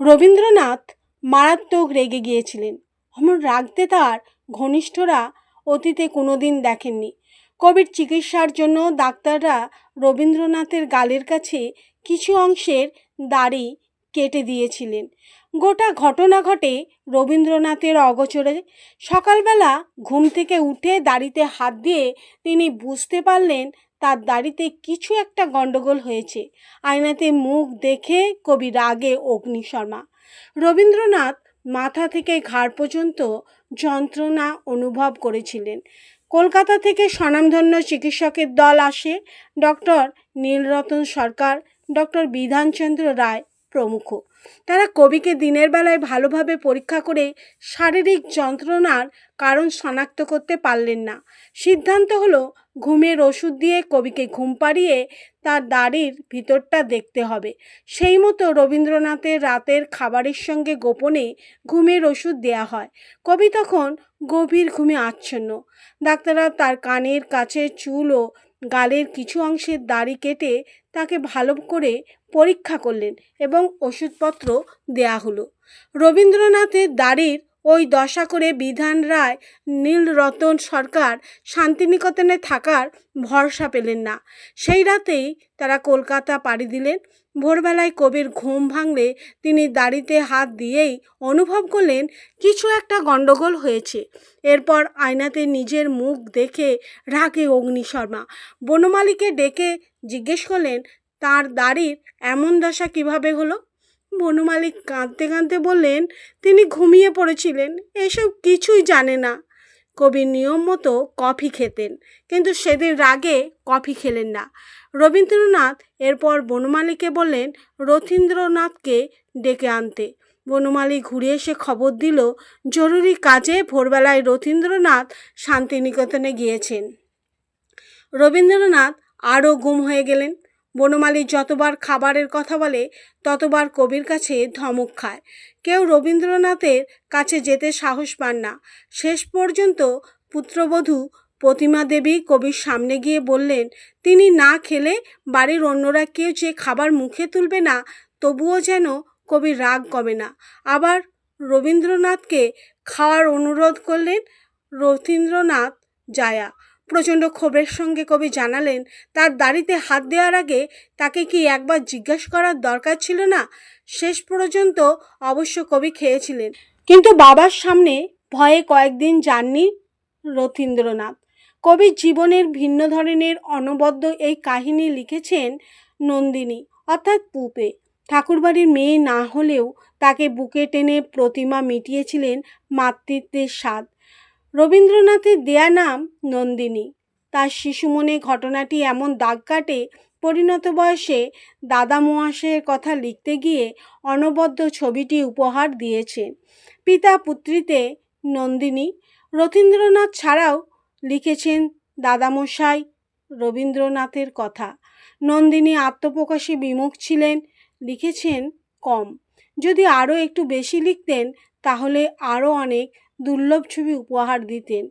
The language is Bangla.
রবীন্দ্রনাথ মারাত্মক রেগে গিয়েছিলেন। অমন রাগতে তার ঘনিষ্ঠরা অতীতে কোনোদিন দেখেননি। কোভিড চিকিৎসার জন্য ডাক্তাররা রবীন্দ্রনাথের গালের কাছে কিছু অংশের দাড়ি কেটে দিয়েছিলেন। গোটা ঘটনা ঘটে রবীন্দ্রনাথের অগোচরে। সকালবেলা ঘুম থেকে উঠে দাড়িতে হাত দিয়ে তিনি বুঝতে পারলেন তার দাড়িতে কিছু একটা গণ্ডগোল হয়েছে। আয়নাতে মুখ দেখে কবি রাগে অগ্নিশর্মা রবীন্দ্রনাথ মাথা থেকে ঘাড় পর্যন্ত যন্ত্রণা অনুভব করেছিলেন। কলকাতা থেকে স্বনামধন্য চিকিৎসকের দল আসে ডক্টর নীলরতন সরকার, ডক্টর বিধানচন্দ্র রায় প্রমুখ। তারা কবিকে দিনের বেলায় ভালোভাবে পরীক্ষা করে শারীরিক যন্ত্রণার কারণ শনাক্ত করতে পারলেন না। সিদ্ধান্ত হলো, ঘুমের ওষুধ দিয়ে কবিকে ঘুম পাড়িয়ে তার দাড়ির ভিতরটা দেখতে হবে। সেই মতো রবীন্দ্রনাথের রাতের খাবারের সঙ্গে গোপনে ঘুমের ওষুধ দেয়া হয়। কবি তখন গভীর ঘুমে আচ্ছন্ন। ডাক্তাররা তার কানের কাছে চুল ও গালের কিছু অংশের দাড়ি কেটে তাকে ভালো করে পরীক্ষা করলেন এবং ওষুধপত্র দেয়া হলো। রবীন্দ্রনাথের দাড়ির ওই দশা করে বিধান রায়, নীলরতন সরকার শান্তিনিকেতনে থাকার ভরসা পেলেন না। সেই রাতেই তারা কলকাতা পাড়ি দিলেন। ভোরবেলায় কবির ঘুম ভাঙলে তিনি দাড়িতে হাত দিয়েই অনুভব করলেন, কিছু একটা গণ্ডগোল হয়েছে। এরপর আয়নাতে নিজের মুখ দেখে রাগে অগ্নিশর্মা বনমালীকে ডেকে জিজ্ঞেস করলেন, তার দাড়ির এমন দশা কীভাবে হলো? বনমালী কাঁদতে কাঁদতে বললেন, তিনি ঘুমিয়ে পড়েছিলেন, এসব কিছুই জানে না। কবি নিয়ম মতো কফি খেতেন, কিন্তু সেদিন রাগে কফি খেলেন না। রবীন্দ্রনাথ এরপর বনমালীকে বললেন, রথীন্দ্রনাথকে ডেকে আনতে। বনমালী ঘুরে এসে খবর দিল, জরুরি কাজে ভোরবেলায় রথীন্দ্রনাথ শান্তিনিকেতনে গিয়েছেন। রবীন্দ্রনাথ আরও গুম হয়ে গেলেন। বনমালী যতবার খাবারের কথা বলে, ততবার কবির কাছে ধমক খায়। কেউ রবীন্দ্রনাথের কাছে যেতে সাহস পান না। শেষ পর্যন্ত পুত্রবধূ প্রতিমা দেবী কবির সামনে গিয়ে বললেন, তিনি না খেলে বাড়ির অন্যরা কেউ যে খাবার মুখে তুলবে না, তবুও যেন কবির রাগ কমে না। আবার রবীন্দ্রনাথকে খাওয়ার অনুরোধ করলেন, রথীন্দ্রনাথ জায়া প্রচণ্ড ক্ষোভের সঙ্গে কবি জানালেন, তার দাড়িতে হাত দেওয়ার আগে তাকে কি একবার জিজ্ঞেস করার দরকার ছিল না? শেষ পর্যন্ত অবশ্য কবি খেয়েছিলেন। কিন্তু বাবার সামনে ভয়ে কয়েকদিন যাননি রথীন্দ্রনাথ। কবির জীবনের ভিন্ন ধরনের অনবদ্য এই কাহিনী লিখেছেন নন্দিনী, অর্থাৎ পুপে। ঠাকুরবাড়ির মেয়ে না হলেও তাকে বুকে টেনে প্রতিমা মিটিয়েছিলেন মাতৃত্বের স্বাদ। রবীন্দ্রনাথের দেয়া নাম নন্দিনী। তার শিশু মনে ঘটনাটি এমন দাগ কাটে, পরিণত বয়সে দাদা মহাশয়ের কথা লিখতে গিয়ে অনবদ্য ছবিটি উপহার দিয়েছেন পিতা পুত্রীতে নন্দিনী, রথীন্দ্রনাথ ছাড়াও লিখেছেন দাদামশাই রবীন্দ্রনাথের কথা। নন্দিনী আত্মপ্রকাশে বিমুখ ছিলেন, লিখেছেন কম। যদি আরও একটু বেশি লিখতেন, তাহলে আরও অনেক দুর্লভ ছবি উপহার দিতেন।